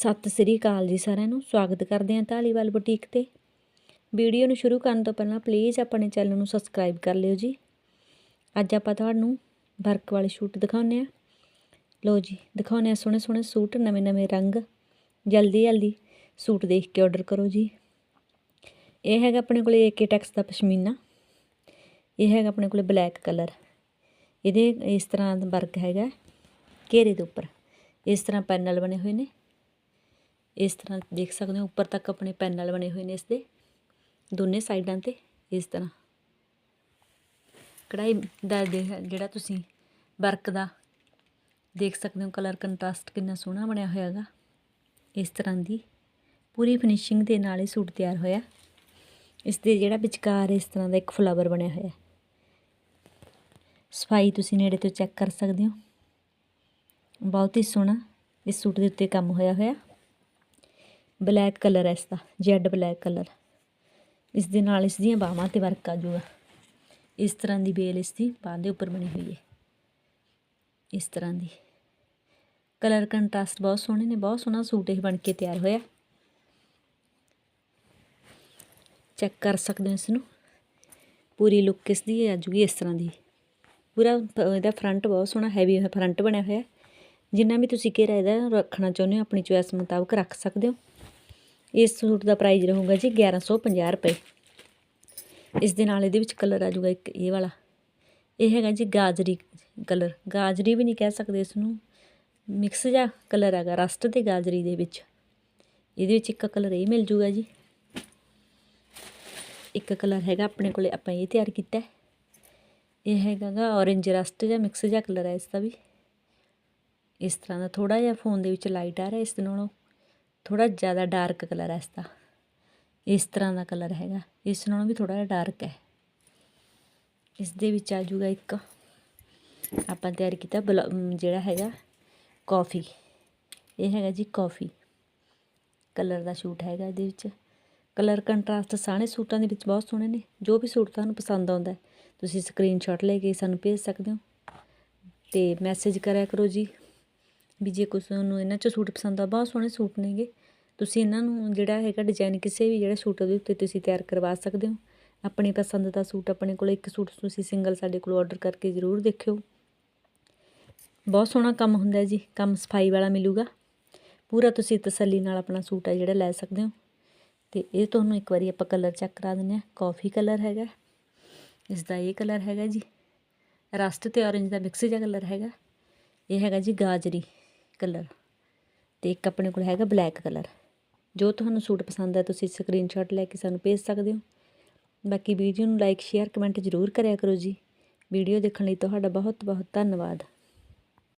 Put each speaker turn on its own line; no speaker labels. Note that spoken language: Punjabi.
ਸਤਿ ਸ੍ਰੀ ਅਕਾਲ ਜੀ ਸਾਰਿਆਂ ਨੂੰ, ਸਵਾਗਤ ਕਰਦੇ ਹਾਂ ਢਾਲੀਵਾਲ ਬੁਟੀਕ ਤੇ। ਵੀਡੀਓ ਨੂੰ ਸ਼ੁਰੂ ਕਰਨ ਤੋਂ ਪਹਿਲਾਂ ਪਲੀਜ਼ ਆਪਣੇ ਚੈਨਲ ਨੂੰ ਸਬਸਕ੍ਰਾਈਬ ਕਰ ਲਿਓ ਜੀ। ਅੱਜ ਆਪਾਂ ਤੁਹਾਨੂੰ ਵਰਕ ਵਾਲੇ ਸੂਟ ਦਿਖਾਉਂਦੇ ਆ ਲੋ ਜੀ, ਦਿਖਾਉਂਦੇ ਆ ਸੋਹਣੇ ਸੋਹਣੇ ਸੂਟ, ਨਵੇਂ ਨਵੇਂ ਰੰਗ, ਜਲਦੀ ਜਲਦੀ ਸੂਟ ਦੇਖ ਕੇ ਆਰਡਰ ਕਰੋ ਜੀ। ਇਹ ਹੈਗਾ ਆਪਣੇ ਕੋਲੇ ਏਕੇ ਟੈਕਸ ਦਾ ਪਸ਼ਮੀਨਾ। ਇਹ ਹੈਗਾ ਆਪਣੇ ਕੋਲੇ ਬਲੈਕ ਕਲਰ ਇਹਦੇ ਇਸ ਤਰ੍ਹਾਂ ਦਾ ਵਰਕ ਹੈਗਾ, ਘੇਰੇ ਦੇ ਉੱਪਰ। ਇਸ ਤਰ੍ਹਾਂ ਪੈਨਲ ਬਣੇ ਹੋਏ ਨੇ। ਇਸ ਤਰ੍ਹਾਂ ਦੇਖ ਸਕਦੇ ਹੋ, ਉੱਪਰ ਤੱਕ ਆਪਣੇ ਪੈਨਲ ਬਣੇ ਹੋਏ ਨੇ ਇਸ ਦੇ ਦੋਨੇ ਸਾਈਡਾਂ ਤੇ ਇਸ ਤਰ੍ਹਾਂ। ਕਢਾਈ ਦਾ ਦੇ- ਜਿਹੜਾ ਤੁਸੀਂ ਵਰਕ ਦਾ ਦੇਖ ਸਕਦੇ ਹੋ, ਕਲਰ ਕੰਟਰਾਸਟ ਕਿੰਨਾ ਸੋਹਣਾ ਬਣਿਆ ਹੋਇਆ ਹੈਗਾ। ਇਸ ਤਰ੍ਹਾਂ ਦੀ ਪੂਰੀ ਫਿਨਿਸ਼ਿੰਗ ਦੇ ਨਾਲ ਇਹ ਸੂਟ ਤਿਆਰ ਹੋਇਆ। ਇਸ ਦੇ ਜਿਹੜਾ ਵਿਚਕਾਰ ਇਸ ਤਰ੍ਹਾਂ ਦਾ ਇੱਕ ਫਲਾਵਰ ਬਣਿਆ ਹੋਇਆ। ਸਫ਼ਾਈ ਤੁਸੀਂ ਨੇੜੇ ਤੋਂ ਚੈੱਕ ਕਰ ਸਕਦੇ ਹੋ। ਬਹੁਤ ਹੀ ਸੋਹਣਾ ਇਸ ਸੂਟ ਦੇ ਉੱਤੇ ਕੰਮ ਹੋਇਆ ਹੋਇਆ। ਬਲੈਕ ਕਲਰ ਹੈ ਇਸ ਦਾ, ਜੈਡ ਬਲੈਕ ਕਲਰ। ਇਸ ਦੇ ਨਾਲ ਇਸ ਦੀਆਂ ਬਾਹਾਂ ਤੇ ਵਰਕ ਆ ਜੂਗਾ ਇਸ ਤਰ੍ਹਾਂ ਦੀ ਬੇਲ ਇਸ ਦੀ ਬਾਂਹ ਦੇ ਉੱਪਰ ਬਣੀ ਹੋਈ ਹੈ। ਇਸ ਤਰ੍ਹਾਂ ਦੀ। ਕਲਰ ਕੰਟਰਾਸਟ ਬਹੁਤ ਸੋਹਣੇ ਨੇ, ਬਹੁਤ ਸੋਹਣਾ ਸੂਟ ਇਹ ਬਣ ਕੇ ਤਿਆਰ ਹੋਇਆ। ਚੈੱਕ ਕਰ ਸਕਦੇ ਹੋ ਇਸ ਨੂੰ। ਪੂਰੀ ਲੁੱਕ ਇਸ ਦੀ ਆ ਜੂਗੀ ਇਸ ਤਰ੍ਹਾਂ ਦੀ। ਪੂਰਾ ਇਹਦਾ ਫਰੰਟ ਬਹੁਤ ਸੋਹਣਾ ਹੈਵੀ ਫਰੰਟ ਬਣਿਆ ਹੋਇਆ। ਜਿੰਨਾ ਵੀ ਤੁਸੀਂ ਘੇਰਾ ਇਹਦਾ ਰੱਖਣਾ ਚਾਹੁੰਦੇ ਹੋ, ਆਪਣੀ ਚੋਇਸ ਮੁਤਾਬਕ ਰੱਖ ਸਕਦੇ ਹੋ। ਇਸ ਸੂਟ ਦਾ ਪ੍ਰਾਈਸ ਰਹੂਗਾ ਜੀ 1150 ਰੁਪਏ। ਇਸ ਦੇ ਨਾਲ ਇਹਦੇ ਵਿੱਚ ਕਲਰ ਆ ਜਾਊਗਾ ਇੱਕ ਇਹ ਵਾਲਾ। ਇਹ ਹੈਗਾ ਜੀ ਗਾਜਰੀ ਕਲਰ ਗਾਜਰੀ ਵੀ ਨਹੀਂ ਕਹਿ ਸਕਦੇ ਇਸ ਨੂੰ ਮਿਕਸ ਜਿਹਾ ਕਲਰ ਹੈਗਾ ਰਸਟ ਤੇ ਗਾਜਰੀ ਦੇ ਵਿੱਚ। ਇਹਦੇ ਵਿੱਚ ਇੱਕ ਕਲਰ ਇਹ ਮਿਲ ਜੂਗਾ ਜੀ। ਇੱਕ ਕਲਰ ਹੈਗਾ ਆਪਣੇ ਕੋਲੇ ਆਪਾਂ ਇਹ ਤਿਆਰ ਕੀਤਾ ਇਹ ਹੈਗਾ ਗਾ ਔਰੇਂਜ ਰਸਟ ਜਾਂ ਮਿਕਸ ਜਿਹਾ ਕਲਰ ਹੈ ਇਸ ਦਾ ਵੀ। ਇਸ ਤਰ੍ਹਾਂ ਦਾ ਥੋੜਾ ਜਿਹਾ ਫੋਨ ਦੇ ਵਿੱਚ ਲਾਈਟ ਆ ਰਿਹਾ ਇਸ ਦੇ ਨਾਲੋਂ। ਥੋੜਾ ਜ਼ਿਆਦਾ ਡਾਰਕ ਕਲਰ ਹੈ ਇਸ ਦਾ। ਇਸ ਤਰ੍ਹਾਂ ਦਾ ਕਲਰ ਹੈਗਾ। ਇਸ ਨਾਲੋਂ ਵੀ ਥੋੜਾ ਜਿਹਾ ਡਾਰਕ ਹੈ। ਇਸ ਦੇ ਵਿੱਚ ਆ ਜਾਊਗਾ ਇੱਕ। ਆਪਾਂ ਤਿਆਰ ਕੀਤਾ ਬਲਾ- ਜਿਹੜਾ ਹੈਗਾ ਕਾਫੀ ਇਹ ਹੈਗਾ ਜੀ ਕਾਫੀ ਕਲਰ ਦਾ ਸੂਟ ਹੈਗਾ ਇਹਦੇ ਵਿੱਚ। ਕਲਰ ਕੰਟਰਾਸਟ ਸਾਰੇ ਸੂਟਾਂ ਦੇ ਵਿੱਚ ਬਹੁਤ ਸੋਹਣੇ ਨੇ। ਜੋ ਵੀ ਸੂਟ ਤੁਹਾਨੂੰ ਪਸੰਦ ਆਉਂਦਾ ਤੁਸੀਂ ਸਕਰੀਨਸ਼ਾਟ ਲੈ ਕੇ ਸਾਨੂੰ ਭੇਜ ਸਕਦੇ ਹੋ। ਤੇ ਮੈਸੇਜ ਕਰਿਆ ਕਰੋ ਜੀ। ਵੀ ਜੇ ਕੁਛ ਨੂੰ ਇਹਨਾਂ 'ਚ ਸੂਟ ਪਸੰਦ ਆ, ਬਹੁਤ ਸੋਹਣੇ ਸੂਟ ਨੇਗੇ। ਤੁਸੀਂ ਇਹਨਾਂ ਨੂੰ ਜਿਹੜਾ ਹੈਗਾ ਡਿਜ਼ਾਈਨ ਕਿਸੇ ਵੀ ਜਿਹੜੇ ਸੂਟ ਦੇ ਉੱਤੇ ਤੁਸੀਂ ਤਿਆਰ ਕਰਵਾ ਸਕਦੇ ਹੋ। ਆਪਣੀ ਪਸੰਦ ਦਾ ਸੂਟ, ਆਪਣੇ ਕੋਲ ਇੱਕ ਸੂਟ ਤੁਸੀਂ ਸਿੰਗਲ ਸਾਡੇ ਕੋਲ ਆਰਡਰ ਕਰਕੇ ਜ਼ਰੂਰ ਦੇਖਿਓ। ਬਹੁਤ ਸੋਹਣਾ ਕੰਮ ਹੁੰਦਾ ਜੀ, ਕੰਮ ਸਫ਼ਾਈ ਵਾਲਾ ਮਿਲੂਗਾ। ਪੂਰਾ ਤੁਸੀਂ ਤਸੱਲੀ ਨਾਲ ਆਪਣਾ ਸੂਟ ਆ ਜਿਹੜਾ ਲੈ ਸਕਦੇ ਹੋ। ਤੇ ਇਹ ਤੁਹਾਨੂੰ ਇੱਕ ਵਾਰੀ ਆਪਾਂ ਕਲਰ ਚੈੱਕ ਕਰਾ ਦਿੰਦੇ ਆ ਕਾਫੀ ਕਲਰ ਹੈਗਾ। ਇਸ ਦਾ ਇਹ ਕਲਰ ਹੈਗਾ ਜੀ। ਰਸਟ ਤੇ ਔਰੇਂਜ ਦਾ ਮਿਕਸ ਜਿਹਾ ਕਲਰ ਹੈਗਾ। ਇਹ ਹੈਗਾ ਜੀ ਗਾਜਰੀ। ਕਲਰ ਤੇ ਇੱਕ ਆਪਣੇ ਕੋਲ ਹੈਗਾ ਬਲੈਕ ਕਲਰ। ਜੋ ਤੁਹਾਨੂੰ ਸੂਟ ਪਸੰਦ ਹੈ, ਤੁਸੀਂ ਸਕਰੀਨਸ਼ਾਟ ਲੈ ਕੇ ਸਾਨੂੰ ਭੇਜ ਸਕਦੇ ਹੋ। ਬਾਕੀ ਵੀਡੀਓ ਨੂੰ ਲਾਈਕ ਸ਼ੇਅਰ ਕਮੈਂਟ ਜ਼ਰੂਰ ਕਰਿਆ ਕਰੋ ਜੀ। ਵੀਡੀਓ ਦੇਖਣ ਲਈ ਤੁਹਾਡਾ ਬਹੁਤ ਬਹੁਤ ਧੰਨਵਾਦ।